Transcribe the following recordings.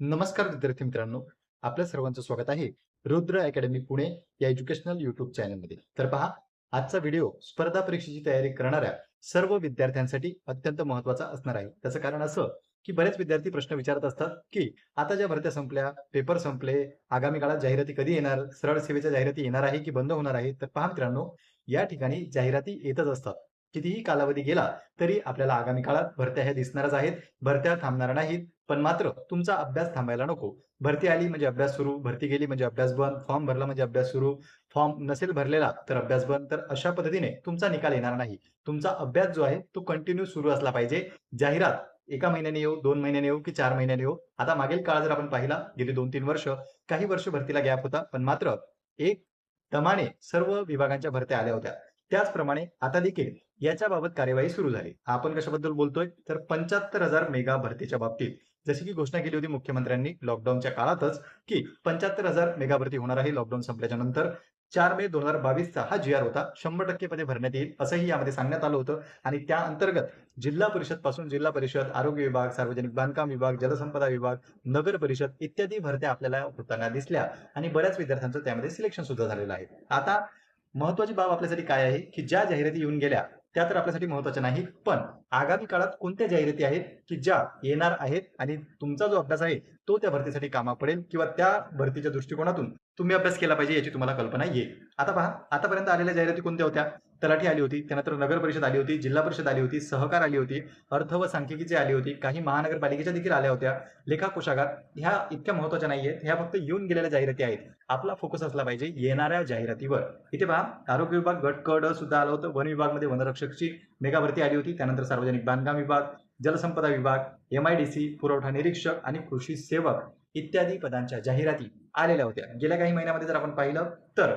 नमस्कार विद्यार्थी मित्रांनो. आपल्या सर्वांचं स्वागत आहे रुद्र अकॅडमी पुणे या एज्युकेशनल युट्यूब चॅनलमध्ये. तर पहा आजचा व्हिडिओ स्पर्धा परीक्षेची तयारी करणाऱ्या सर्व विद्यार्थ्यांसाठी अत्यंत महत्त्वाचा असणार आहे. त्याचं कारण असं की बरेच विद्यार्थी प्रश्न विचारत असतात की आता ज्या भरत्या संपल्या पेपर संपले आगामी काळात जाहिराती कधी येणार सरळ सेवेच्या जाहिराती येणार आहे की बंद होणार आहे? तर पहा मित्रांनो या ठिकाणी जाहिराती येतच असतात. कितीही कालावधी गेला तरी आपल्याला आगामी काळात भरत्या ह्या दिसणारच आहेत. भरत्या थांबणार नाहीत. पण मात्र तुमचा अभ्यास थांबायला नको. भरती आली म्हणजे अभ्यास सुरू भरती गेली म्हणजे अभ्यास बंद फॉर्म भरला म्हणजे अभ्यास सुरू. फॉर्म नसेल भरलेला तर अभ्यास बंद. तर अशा पद्धतीने तुमचा निकाल येणार नाही. तुमचा अभ्यास जो आहे तो कंटिन्यू सुरू असला पाहिजे. जाहिरात एका महिन्याने येऊ दोन महिन्याने येऊ की चार महिन्याने येऊ. आता मागील काळ जर आपण पाहिला गेली दोन तीन वर्ष काही वर्ष भरतीला गॅप होता. पण मात्र एक दमाने सर्व विभागांच्या भरत्या आल्या होत्या. त्याचप्रमाणे आता देखील याच्या बाबत कार्यवाही सुरू झाली. आपण कशाबद्दल बोलतोय? तर पंच्याहत्तर हजार मेगा भरतीच्या बाबतीत जशी की घोषणा केली होती मुख्यमंत्र्यांनी लॉकडाऊनच्या काळातच की पंच्याहत्तर हजार मेगा भरती होणार आहे लॉकडाऊन संपल्याच्या नंतर. चार मे दोन हजार बावीसचा हा जी आर होता. शंभर टक्के पदे भरण्यात येईल असंही यामध्ये सांगण्यात आलं होतं. आणि त्या अंतर्गत जिल्हा परिषदपासून जिल्हा परिषद आरोग्य विभाग सार्वजनिक बांधकाम विभाग जलसंपदा विभाग नगर परिषद इत्यादी भरत्या आपल्याला होताना दिसल्या. आणि बऱ्याच विद्यार्थ्यांचं त्यामध्ये सिलेक्शन सुद्धा झालेलं आहे. आता महत्वाची बाब आपल्यासाठी काय आहे? की ज्या जाहिराती येऊन गेल्या त्या तर आपल्यासाठी महत्त्वाच्या नाही पण आगामी काळात कोणत्या जाहिराती आहेत की ज्या येणार आहेत आणि तुमचा जो अभ्यास आहे तो त्या भरतीसाठी कामा पडेल किंवा त्या भरतीच्या दृष्टिकोनातून तुम्ही अभ्यास केला पाहिजे याची तुम्हाला कल्पना येईल. आता पहा आतापर्यंत आलेल्या जाहिराती कोणत्या होत्या? तलाठी आली होती त्यानंतर नगर परिषद आली होती जिल्हा परिषद आली होती सहकार आली होती अर्थ व सांख्यिकीची आली होती काही महानगरपालिकेच्या देखील आल्या होत्या. लेखा कोशागार ह्या इतक्या महत्त्वाच्या नाही आहेत ह्या फक्त येऊन गेलेल्या जाहिराती आहेत. आपला फोकस असला पाहिजे येणाऱ्या जाहिरातीवर. इथे पहा आरोग्य विभाग गट क सुद्धा आलं होतं. वन विभागमध्ये वनरक्षकची मेगा भरती आली होती. त्यानंतर सार्वजनिक बांधकाम विभाग जलसंपदा विभाग एम पुरवठा निरीक्षक आणि कृषी सेवक. इत्यादी पदांच्या जाहिराती आलेल्या होत्या. गेल्या काही महिन्यामध्ये जर आपण पाहिलं तर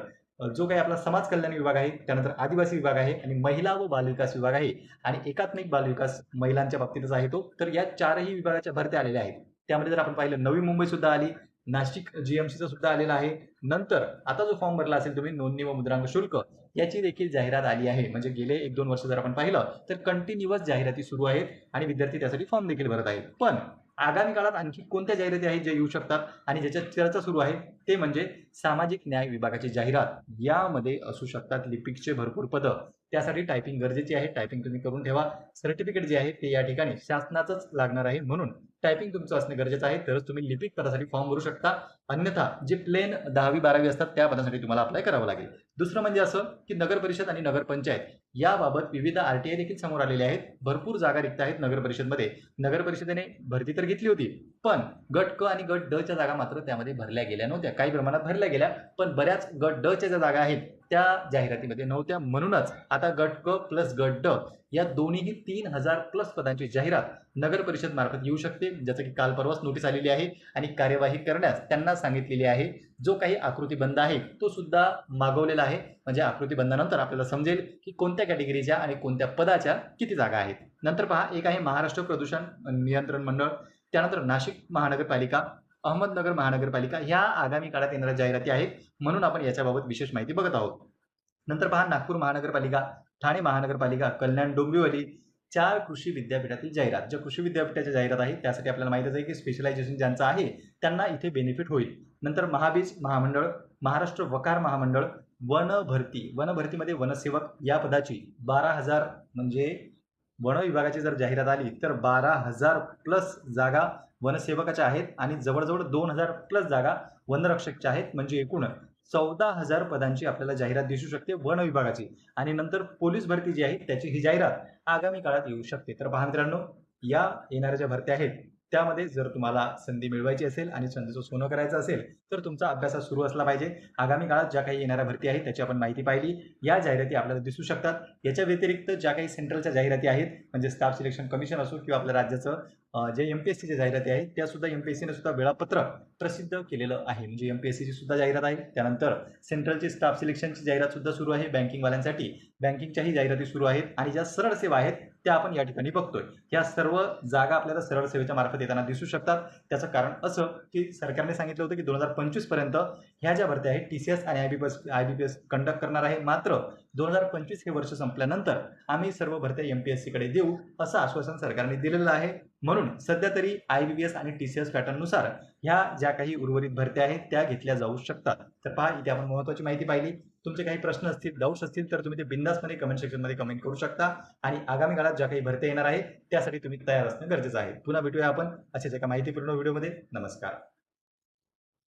जो काही आपला समाज कल्याण विभाग आहे त्यानंतर आदिवासी विभाग आहे आणि महिला व बालविकास विभाग आहे आणि एकात्मिक बालविकास महिलांच्या बाबतीतच आहे तो तर या चारही विभागाच्या भरत्या आलेल्या आहेत. त्यामध्ये जर आपण पाहिलं नवी मुंबई सुद्धा आली नाशिक जीएमसीचा सुद्धा आलेला आहे. नंतर आता जो फॉर्म भरला असेल तुम्ही नोंदणी व मुद्रांक शुल्क याची देखील जाहिरात आली आहे. म्हणजे गेले एक दोन वर्ष जर आपण पाहिलं तर कंटिन्युअस जाहिराती सुरू आहेत आणि विद्यार्थी त्यासाठी फॉर्म देखील भरत आहेत. पण आगामी काळात आणखी कोणत्या जाहिराती आहेत ज्या येऊ शकतात आणि ज्याच्यात चर्चा सुरू आहे? ते म्हणजे सामाजिक न्याय विभागाची जाहिरात यामध्ये असू शकतात. लिपिकचे भरपूर पदं. त्यासाठी टायपिंग गरजेची आहे. टायपिंग तुम्ही करून ठेवा. सर्टिफिकेट जे आहे ते या ठिकाणी शासनाचंच लागणार आहे म्हणून टायपिंग तुमचं असणं गरजेचं आहे. तरच तुम्ही लिपिक पदासाठी फॉर्म भरू शकता. अन्यथा जे प्लेन दहावी बारावी असतात त्या पदासाठी तुम्हाला अप्लाय करावं लागेल. दुसरं म्हणजे असं की नगर परिषद आणि नगरपंचायत याबाबत विविध आरटीआय देखील समोर आलेले आहेत. भरपूर जागा रिक्त आहेत नगर परिषदमध्ये. नगर परिषदेने भरती तर घेतली होती पण गट क आणि गट ड च्या जागा मात्र त्यामध्ये भरल्या गेल्या नव्हत्या. काही प्रमाणात भरल्या गेल्या पण बऱ्याच गट ड च्या ज्या जागा आहेत त्या जाहिरातीमध्ये नव्हत्या म्हणूनच आता गट ग प्लस गट ड या दोन्हीही तीन हजार प्लस पदांची जाहिरात नगर परिषद मार्फत येऊ शकते. ज्याचं की काल परवाच नोटीस आलेली आहे आणि कार्यवाही करण्यास त्यांना सांगितलेली आहे. जो काही आकृतीबंध आहे तो सुद्धा मागवलेला आहे. म्हणजे आकृतीबंधानंतर आपल्याला समजेल की कोणत्या कॅटेगरीच्या आणि कोणत्या पदाच्या किती जागा आहेत. नंतर पहा एक आहे महाराष्ट्र प्रदूषण नियंत्रण मंडळ त्यानंतर नाशिक महानगरपालिका अहमदनगर महानगरपालिका ह्या आगामी काळात येणाऱ्या जाहिराती आहेत म्हणून आपण याच्याबाबत विशेष माहिती बघत आहोत. नंतर पहा नागपूर महानगरपालिका ठाणे महानगरपालिका कल्याण डोंबिवली चार कृषी विद्यापीठातील जाहिरात. ज्या कृषी विद्यापीठाच्या जाहिरात आहे त्यासाठी आपल्याला माहितच आहे की स्पेशलायझेशन ज्यांचं आहे त्यांना इथे बेनिफिट होईल. नंतर महाबीज महामंडळ महाराष्ट्र वकार महामंडळ वन भरती वन भरतीमध्ये वनसेवक या पदाची बारा हजार म्हणजे वन विभागाची जर जाहिरात आली तर बारा हजार प्लस जागा वनसेवकाच्या आहेत आणि जवळजवळ दोन हजार प्लस जागा वनरक्षकच्या आहेत. म्हणजे एकूण चौदा हजार पदांची आपल्याला जाहिरात दिसू शकते वन विभागाची आणि नंतर पोलीस भरती जी आहे त्याची ही जाहिरात आगामी काळात येऊ शकते. तर पहा मित्रांनो या येणाऱ्या ज्या भरत्या आहेत त्यामध्ये जर तुम्हाला संधी मिळवायची असेल आणि संधीचं सोनं करायचं असेल तर तुमचा अभ्यास हा सुरू असला पाहिजे. आगामी काळात ज्या काही येणाऱ्या भरती आहेत त्याची आपण माहिती पाहिली. या जाहिराती आपल्याला दिसू शकतात. याच्या व्यतिरिक्त ज्या काही सेंट्रलच्या जाहिराती आहेत म्हणजे स्टाफ सिलेक्शन कमिशन असो किंवा आपल्या राज्याचं जे एम पी एस सीच्या जाहिराती आहेत त्या सुद्धा एम पी एस सीने सुद्धा वेळापत्रक प्रसिद्ध केलेलं आहे. म्हणजे एम पी एस सीची सुद्धा जाहिरात आहे. त्यानंतर सेंट्रलची स्टाफ सिलेक्शनची जाहिरात सुद्धा सुरू आहे. बँकिंगवाल्यांसाठी बँकिंगच्याही जाहिराती सुरू आहेत आणि ज्या सरळ सेवा आहेत त्या आपण या ठिकाणी बघतोय. या सर्व जागा आपल्याला सरळ सेवेच्या मार्फत येताना दिसू शकतात. त्याचं कारण असं की सरकारने सांगितलं होतं की दोन हजार पंचवीसपर्यंत ह्या ज्या भरत्या आहेत टी सी एस आणि I B P S I B P S conduct करणार आहे. मात्र दोन हजार पंचवीस हे वर्ष संपल्यानंतर आम्ही सर्व भरत्या एम पी एस सीकडे देऊ असं आश्वासन सरकारने दिलेलं आहे. म्हणून सध्या तरी आय बी एस आणि टी सी एस पॅटर्ननुसार ह्या ज्या काही उर्वरित भरत्या आहेत त्या घेतल्या जाऊ शकतात. तर पहा इथे आपण महत्वाची माहिती पाहिली. तुमचे काही प्रश्न असतील डाऊट्स असतील तर तुम्ही ते बिंदासपणे कमेंट सेक्शनमध्ये कमेंट करू शकता. आणि आगामी काळात ज्या काही भरती येणार आहे त्यासाठी तुम्ही तयार असणं गरजेचं आहे. पुन्हा भेटूया आपण असेच एका माहितीपूर्ण व्हिडिओमध्ये नमस्कार.